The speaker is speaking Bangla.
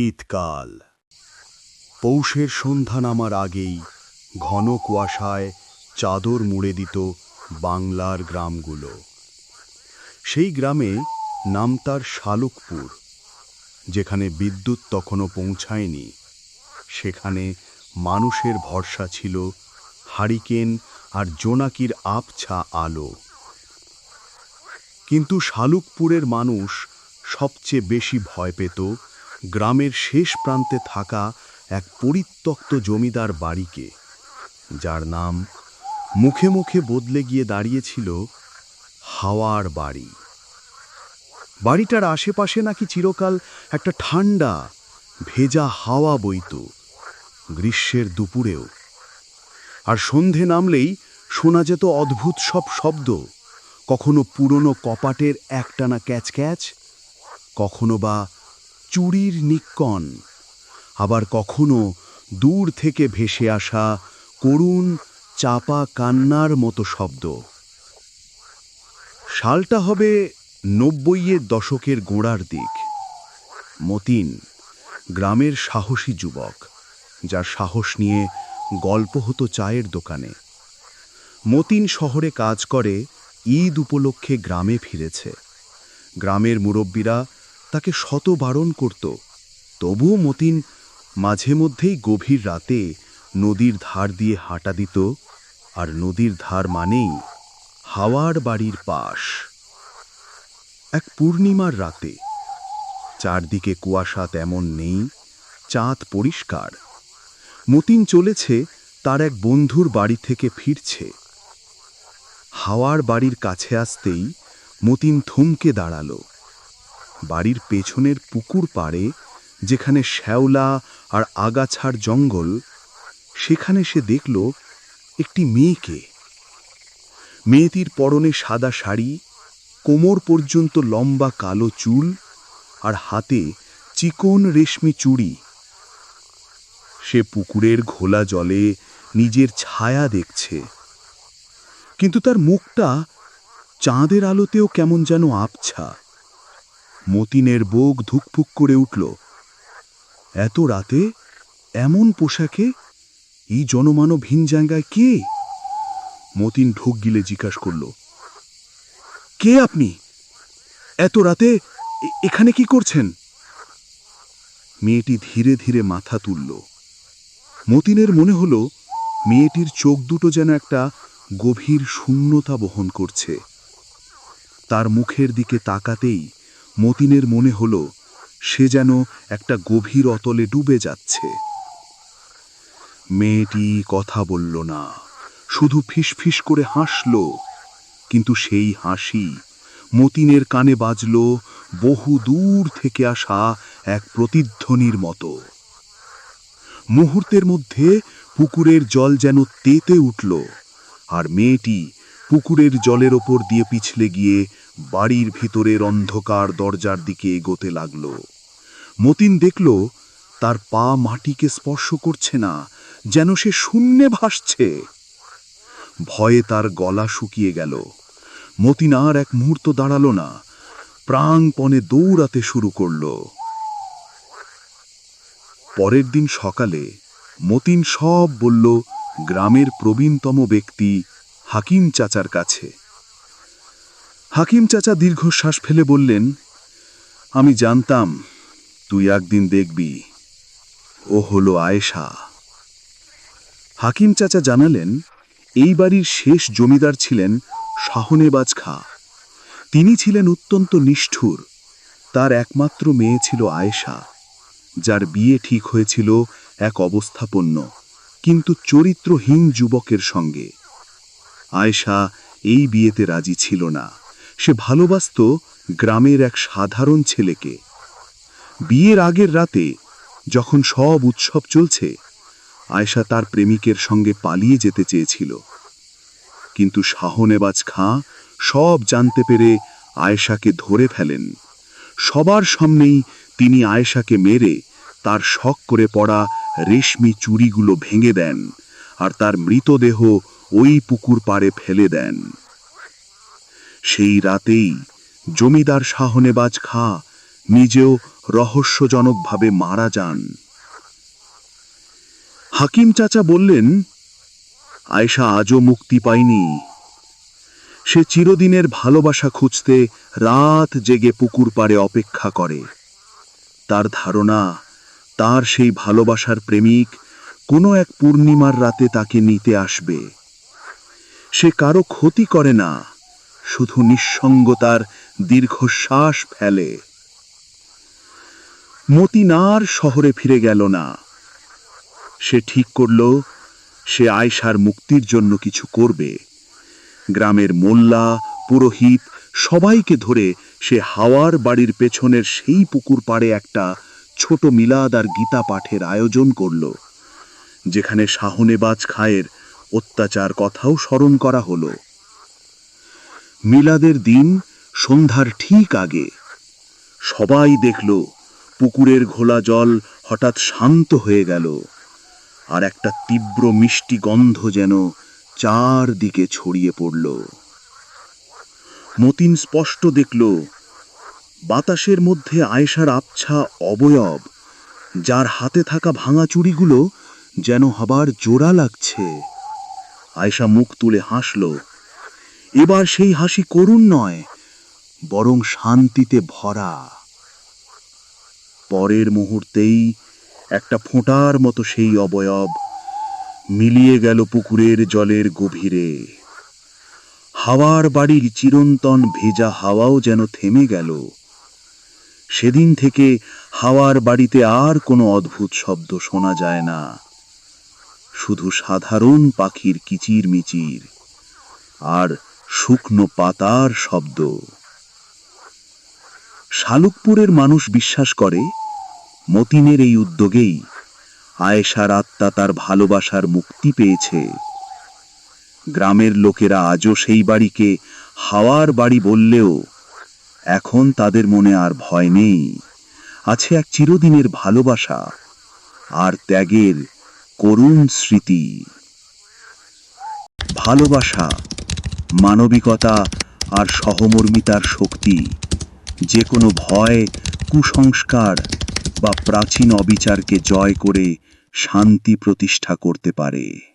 শীতকাল। পৌষের সন্ধ্যা নামার আগেই ঘন কুয়াশায় চাদর মুড়ে দিত বাংলার গ্রামগুলো। সেই গ্রামে নাম তার শালুকপুর, যেখানে বিদ্যুৎ তখনও পৌঁছায়নি। সেখানে মানুষের ভরসা ছিল হারিকেন আর জোনাকির আবছা আলো। কিন্তু শালুকপুরের মানুষ সবচেয়ে বেশি ভয় পেত গ্রামের শেষ প্রান্তে থাকা এক পরিত্যক্ত জমিদার বাড়িকে, যার নাম মুখে মুখে বদলে গিয়ে দাঁড়িয়েছিল হাওয়ার বাড়ি। বাড়িটার আশেপাশে নাকি চিরকাল একটা ঠান্ডা, ভেজা হাওয়া বইত গ্রীষ্মের দুপুরেও। আর সন্ধে নামলেই শোনা যেত অদ্ভুত সব শব্দ, কখনো পুরনো কপাটের একটানা ক্যাচ ক্যাচ, কখনো বা চুরির নিক্কন আবার কখনো দূর থেকে ভেসে আসা করুণ, চাপা কান্নার মতো শব্দ। সালটা হবে নব্বইয়ের দশকের গোড়ার দিক। মতিন, গ্রামের সাহসী যুবক, যার সাহস নিয়ে গল্প হতো চায়ের দোকানে। মতিন শহরে কাজ করে, ঈদ উপলক্ষে গ্রামে ফিরেছে। গ্রামের মুরব্বীরা তাকে শত বারণ করত। তবুও মতিন মাঝে মধ্যেই গভীর রাতে নদীর ধার দিয়ে হাঁটা দিত, আর নদীর ধার মানেই হাওয়ার বাড়ির পাশ। এক পূর্ণিমার রাতে, চারদিকে কুয়াশা তেমন নেই, চাঁদ পরিষ্কার। মতিন চলেছে তার এক বন্ধুর বাড়ি থেকে ফিরছে। হাওয়ার বাড়ির কাছে আসতেই মতিন থমকে দাঁড়াল। বাড়ির পেছনের পুকুর পাড়ে, যেখানে শ্যাওলা আর আগাছার জঙ্গল, সেখানে সে দেখল একটি মেয়েকে। মেয়েটির পরনে সাদা শাড়ি, কোমর পর্যন্ত লম্বা কালো চুল আর হাতে চিকন রেশমি চুড়ি। সে পুকুরের ঘোলা জলে নিজের ছায়া দেখছে। কিন্তু তার মুখটা চাঁদের আলোতেও কেমন যেন আবছা। মতিনের বোগ ধুকফুক করে উঠল। এত রাতে এমন পোশাকে এই জনমানবহীন জায়গায় কে? মতিন ঢোক গিলে জিজ্ঞাস করল, কে আপনি? এত রাতে এখানে কি করছেন? মেয়েটি ধীরে ধীরে মাথা তুলল। মতিনের মনে হল, মেয়েটির চোখ দুটো যেন একটা গভীর শূন্যতা বহন করছে। তার মুখের দিকে তাকাতেই মতিনের মনে হলো, সে যেন একটা গভীর অতলে ডুবে যাচ্ছে। মেয়েটি কথা বলল না, শুধু ফিসফিস করে হাসল, কিন্তু সেই হাসি মতিনের কানে বাজল বহু দূর থেকে আসা এক প্রতিধ্বনির মতো। মুহূর্তের মধ্যে পুকুরের জল যেন তেতে উঠল, আর মেয়েটি পুকুরের জলের ওপর দিয়ে পিছলে গিয়ে বাড়ির ভিতরের অন্ধকার দরজার দিকে এগোতে লাগল। মতিন দেখল, তার পা মাটিকে স্পর্শ করছে না, যেন সে শূন্যে ভাসছে। ভয়ে তার গলা শুকিয়ে গেল। মতিন আর এক মুহূর্ত দাঁড়াল না, প্রাণপণে দৌড়াতে শুরু করল। পরের দিন সকালে মতিন সব বলল, গ্রামের প্রবীণতম ব্যক্তি হাকিম চাচার কাছে। হাকিম চাচা দীর্ঘশ্বাস ফেলে বললেন, আমি জানতাম তুই একদিন দেখবি। ও হলো আয়েশা। হাকিম চাচা জানালেন, এই বাড়ির শেষ জমিদার ছিলেন শাহনেবাজ খা তিনি ছিলেন অত্যন্ত নিষ্ঠুর। তার একমাত্র মেয়ে ছিল আয়েশা, যার বিয়ে ঠিক হয়েছিল এক অবস্থাপন্ন, কিন্তু চরিত্রহীন যুবকের সঙ্গে। আয়েশা এই বিয়েতে রাজি ছিল না। সে ভালোবাসত গ্রামের এক সাধারণ ছেলেকে। বিয়ের আগের রাতে যখন সব উৎসব চলছে, আয়েশা তার প্রেমিকের সঙ্গে পালিয়ে যেতে চেয়েছিল। কিন্তু শাহনেবাজ খাঁ সব জানতে পেরে আয়েশাকে ধরে ফেলেন। সবার সামনেই তিনি আয়েশাকে মেরে তার শখ করে পড়া রেশমি চুড়িগুলো ভেঙে দেন আর তার মৃতদেহ ওই পুকুর পাড়ে ফেলে দেন। সেই রাতেই জমিদার শাহনেবাজ খা নিজেও রহস্যজনকভাবে মারা যান। হাকিম চাচা বললেন, আয়েশা আজও মুক্তি পায়নি। সে চিরদিনের ভালোবাসা খুঁজতে রাত জেগে পুকুর পাড়ে অপেক্ষা করে। তার ধারণা, তার সেই ভালোবাসার প্রেমিক কোনো এক পূর্ণিমার রাতে তাকে নিতে আসবে। সে কারও ক্ষতি করে না। শুধু নিঃসঙ্গতার দীর্ঘশ্বাস ফেলে। মতিনার শহরে ফিরে গেল না। সে ঠিক করল, সে আয়সার মুক্তির জন্য কিছু করবে। গ্রামের মোল্লা, পুরোহিত সবাইকে ধরে সে হাওয়ার বাড়ির পেছনের সেই পুকুর পাড়ে একটা ছোট মিলাদ আর গীতা পাঠের আয়োজন করল, যেখানে শাহনেবাজ খায়ের অত্যাচার কথাও স্মরণ করা হলো। মিলাদের দিন সন্ধ্যার ঠিক আগে। সবাই দেখল, পুকুরের ঘোলা জল হঠাৎ শান্ত হয়ে গেল, আর একটা তীব্র মিষ্টি গন্ধ যেন চারদিকে ছড়িয়ে পড়ল। মতিন স্পষ্ট দেখল, বাতাসের মধ্যে আয়েশার আবছা অবয়ব, যার হাতে থাকা ভাঙা চুড়িগুলো যেন হবার জোড়া লাগছে। আয়েশা মুখ তুলে হাসল এবার সেই হাসি করুণ নয়, বরং শান্তিতে ভরা। পরের মুহূর্তেই একটা ফোঁটার মতো সেই অবয়ব মিলিয়ে গেল পুকুরের জলের গভীরে। হাওয়ার বাড়ির চিরন্তন ভেজা হাওয়াও যেন থেমে গেল। সেদিন থেকে হাওয়ার বাড়িতে আর কোনো অদ্ভুত শব্দ শোনা যায় না। শুধু সাধারণ পাখির কিচির মিচির আর শুকনো পাতার শব্দ। শালুকপুরের মানুষ বিশ্বাস করে, মতিনের এই উদ্যোগেই আয়েশার আত্মা তার ভালোবাসার মুক্তি পেয়েছে। গ্রামের লোকেরা আজও সেই বাড়িকে হাওয়ার বাড়ি বললেও এখন তাদের মনে আর ভয় নেই। আছে এক চিরদিনের ভালোবাসা আর ত্যাগের করুণ স্মৃতি। ভালোবাসা মানবিকতা আর সহমর্মিতার শক্তি। যে কোনো ভয়, কুসংস্কার বা প্রাচীন অবিচারকে জয় করে শান্তি প্রতিষ্ঠা করতে পারে।